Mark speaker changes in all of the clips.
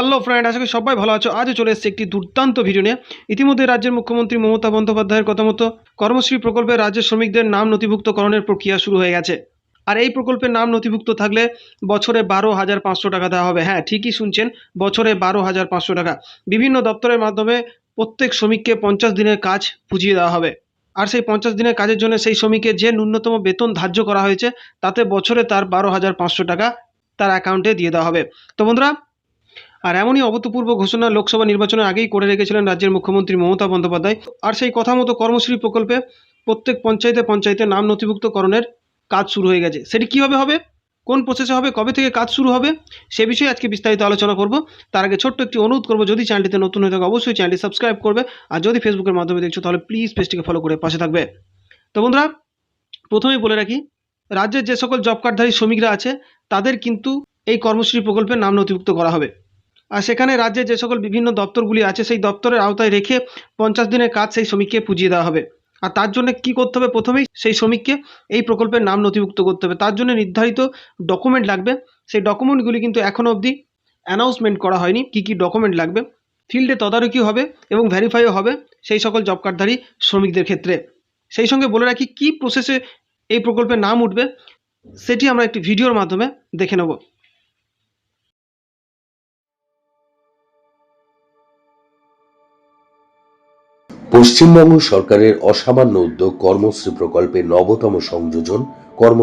Speaker 1: Hello friend, আশা করি সবাই ভালো আছো। আজও চলে এসেছে একটি দুর্দান্ত ভিডিও নিয়ে। ইতিমধ্যে রাজ্যের মুখ্যমন্ত্রী মমতা বন্দ্যোপাধ্যায়ের কথা মতো কর্মশ্রী প্রকল্পে রাজ্যের শ্রমিকদের নাম নথিভুক্তকরণের প্রক্রিয়া শুরু হয়ে গেছে। আর এই প্রকল্পের নাম নথিভুক্ত থাকলে বছরে বারো হাজার পাঁচশো টাকা দেওয়া হবে। হ্যাঁ ঠিকই শুনছেন, বছরে বারো হাজার পাঁচশো টাকা। বিভিন্ন দপ্তরের মাধ্যমে প্রত্যেক শ্রমিককে পঞ্চাশ দিনের কাজ বুঝিয়ে দেওয়া হবে। আর সেই পঞ্চাশ দিনের কাজের জন্য সেই শ্রমিকের যে ন্যূনতম বেতন ধার্য করা হয়েছে, তাতে বছরে তার বারো হাজার পাঁচশো টাকা তার অ্যাকাউন্টে দিয়ে দেওয়া হবে। তো বন্ধুরা আর এমনই অভূতপূর্ব ঘোষণা লোকসভা নির্বাচনের আগেই করে রেখেছিলেন রাজ্যের মুখ্যমন্ত্রী মমতা বন্দ্যোপাধ্যায়। আর সেই কথা মতো কর্মশ্রী প্রকল্পে প্রত্যেক পঞ্চায়েতে পঞ্চায়েতে নাম নথিভুক্তকরণের কাজ শুরু হয়ে গেছে। সেটি কীভাবে হবে? কোন প্রসেসে হবে? কবে থেকে কাজ শুরু হবে? সে বিষয়ে আজকে বিস্তারিত আলোচনা করব। তার আগে ছোট্ট একটি অনুরোধ করব, যদি চ্যানেলটিতে নতুন হয়ে থাকে, অবশ্যই চ্যানেলটি সাবস্ক্রাইব করবে। আর যদি ফেসবুকের মাধ্যমে দেখছ, তাহলে প্লিজ পেজটিকে ফলো করে পাশে থাকবে। তো বন্ধুরা, প্রথমেই বলে রাখি, রাজ্যের যে সকল জব কার্ডধারী শ্রমিকরা আছে, তাদের কিন্তু এই কর্মশ্রী প্রকল্পে নাম নথিভুক্ত করা হবে। সেখানে রাজ্যে যে সকল বিভিন্ন দপ্তরগুলি আছে, সেই দপ্তরের আওতায় রেখে পঞ্চাশ দিনের কাজ সেই শ্রমিককে পুজিয়ে দেওয়া হবে। আর তার জন্য কি করতে হবে? প্রথমেই সেই শ্রমিককে এই প্রকল্পের নাম নথিভুক্ত করতে হবে। তার জন্য নির্ধারিত ডকুমেন্ট লাগবে। সেই ডকুমেন্টগুলি কিন্তু এখনও অবধি অ্যানাউন্সমেন্ট করা হয়নি। কী কী ডকুমেন্ট লাগবে? ফিল্ডে তদারকি হবে এবং ভেরিফাইও হবে সেই সকল জব কার্ডধারী শ্রমিকদের ক্ষেত্রে। সেই সঙ্গে বলে রাখি, কী প্রসেসে এই প্রকল্পের নাম উঠবে, সেটি আমরা একটি ভিডিওর মাধ্যমে দেখে নেব।
Speaker 2: পশ্চিমবঙ্গ সরকারের অসামান্য উদ্যোগ কর্মশ্রী প্রকল্পে নবতম সংযোজন কর্ম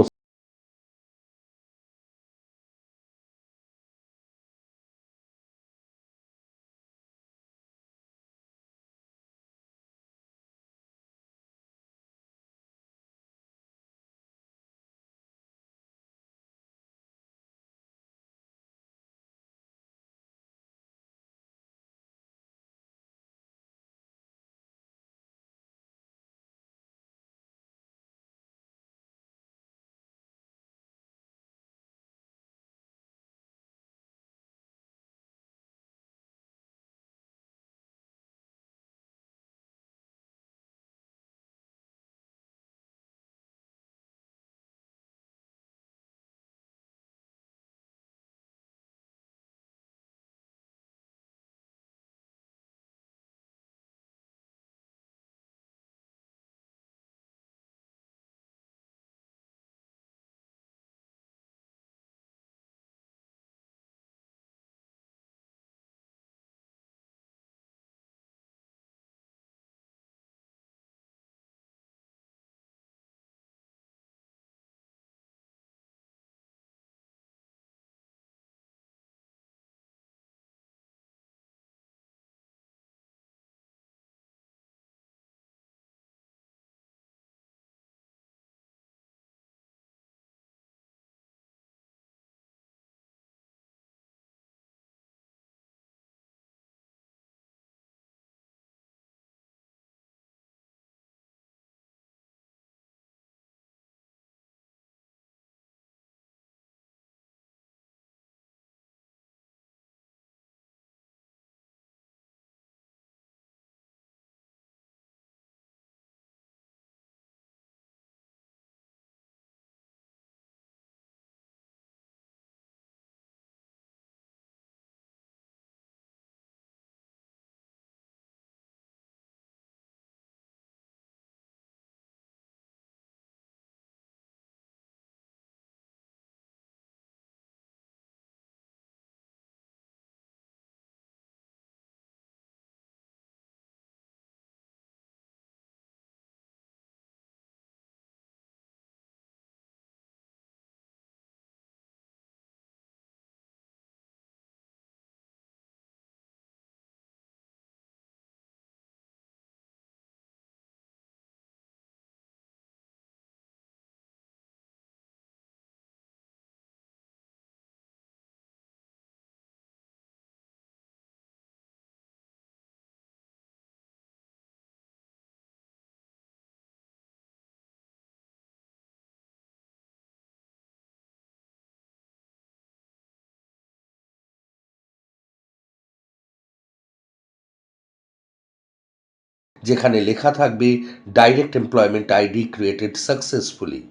Speaker 2: যেখানে লেখা থাকবে direct employment ID created successfully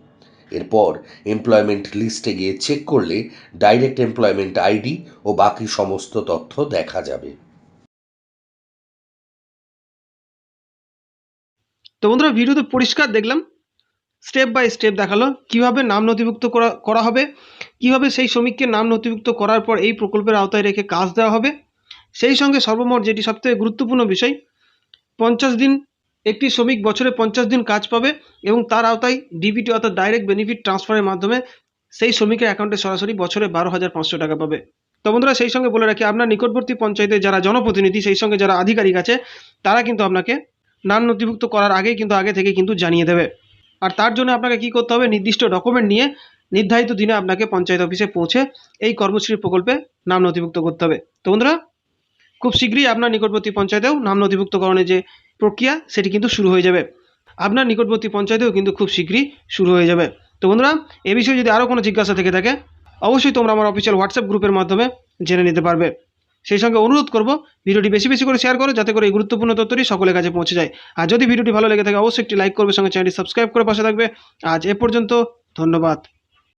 Speaker 2: এরপর এমপ্লয়মেন্ট লিস্টে গিয়ে চেক করলে ডাইরেক্ট এমপ্লয়মেন্ট আইডি ও বাকি সমস্ত তথ্য দেখা যাবে।
Speaker 1: তো বন্ধুরা ভিডিওতে পরিষ্কার দেখলাম। স্টেপ বাই স্টেপ দেখাল কীভাবে নাম নথিভুক্ত করা করা হবে। কীভাবে সেই শ্রমিককে নাম নথিভুক্ত করার পর এই প্রকল্পের আওতায় রেখে কাজ দেওয়া হবে। সেই সঙ্গে সর্বমোট যেটি সবথেকে গুরুত্বপূর্ণ বিষয় পঞ্চাশ দিন, একটি শ্রমিক বছরে পঞ্চাশ দিন কাজ পাবে এবং তার আওতায় ডিবিটি অর্থাৎ ডাইরেক্ট বেনিফিট ট্রান্সফারের মাধ্যমে সেই শ্রমিকের অ্যাকাউন্টে সরাসরি বছরে বারো হাজার পাঁচশো টাকা পাবে। তো বন্ধুরা, সেই সঙ্গে বলে রাখি, আপনার নিকটবর্তী পঞ্চায়েতে যারা জনপ্রতিনিধি, সেই সঙ্গে যারা আধিকারিক আছে, তারা কিন্তু আপনাকে নাম নথিভুক্ত করার আগেই কিন্তু আগে থেকে কিন্তু জানিয়ে দেবে। আর তার জন্য আপনাকে কি করতে হবে, নির্দিষ্ট ডকুমেন্ট নিয়ে নির্ধারিত দিনে আপনাকে পঞ্চায়েত অফিসে পৌঁছে এই কর্মশ্রী প্রকল্পে নাম নথিভুক্ত করতে হবে। তো বন্ধুরা খুব শীঘ্রই আপনার নিকটবর্তী পঞ্চায়েতেও নাম নথিভুক্তকরণের যে প্রক্রিয়া, সেটি কিন্তু শুরু হয়ে যাবে। আপনার নিকটবর্তী পঞ্চায়েতেও কিন্তু খুব শীঘ্রই শুরু হয়ে যাবে। তো বন্ধুরা, এ বিষয়ে যদি আরও কোনো জিজ্ঞাসা থেকে থাকে, অবশ্যই তোমরা আমার অফিসিয়াল হোয়াটসঅ্যাপ গ্রুপের মাধ্যমে জেনে নিতে পারবে। সেই সঙ্গে অনুরোধ করব, ভিডিওটি বেশি বেশি করে শেয়ার করো, যাতে করে এই গুরুত্বপূর্ণ তথ্যটি সকলের কাছে পৌঁছে যায়। আর যদি ভিডিওটি ভালো লেগে থাকে, অবশ্যই একটি লাইক করবে, সঙ্গে চ্যানেলটি সাবস্ক্রাইব করে পাশে থাকবে। আজ এ পর্যন্ত, ধন্যবাদ।